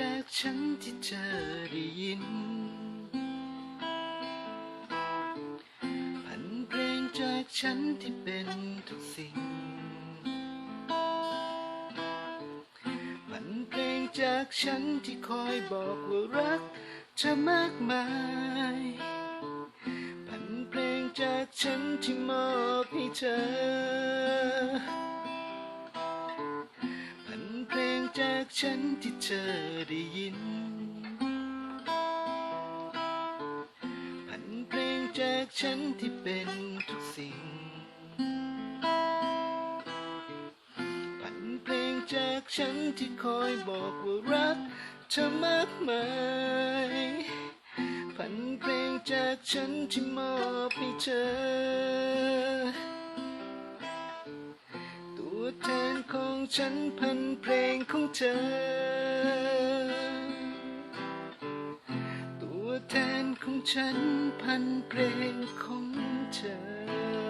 จากฉันที่เธอได้ยินพันเพลงจากฉันที่เป็นทุกสิ่งพันเพลงจากฉันที่คอยบอกว่ารักเธอมากมายพันเพลงจากฉันที่มอบให้เธอ จากฉันที่เธอได้ยินพันเพลงจากฉันที่เป็นทุกสิ่งพันเพลงจากฉันที่คอยบอกว่ารักเธอมากมายพันเพลงจากฉันที่มอบให้เธอ ฉันพันเพลงของเธอ ตัวแทนของฉันพันเพลงของเธอ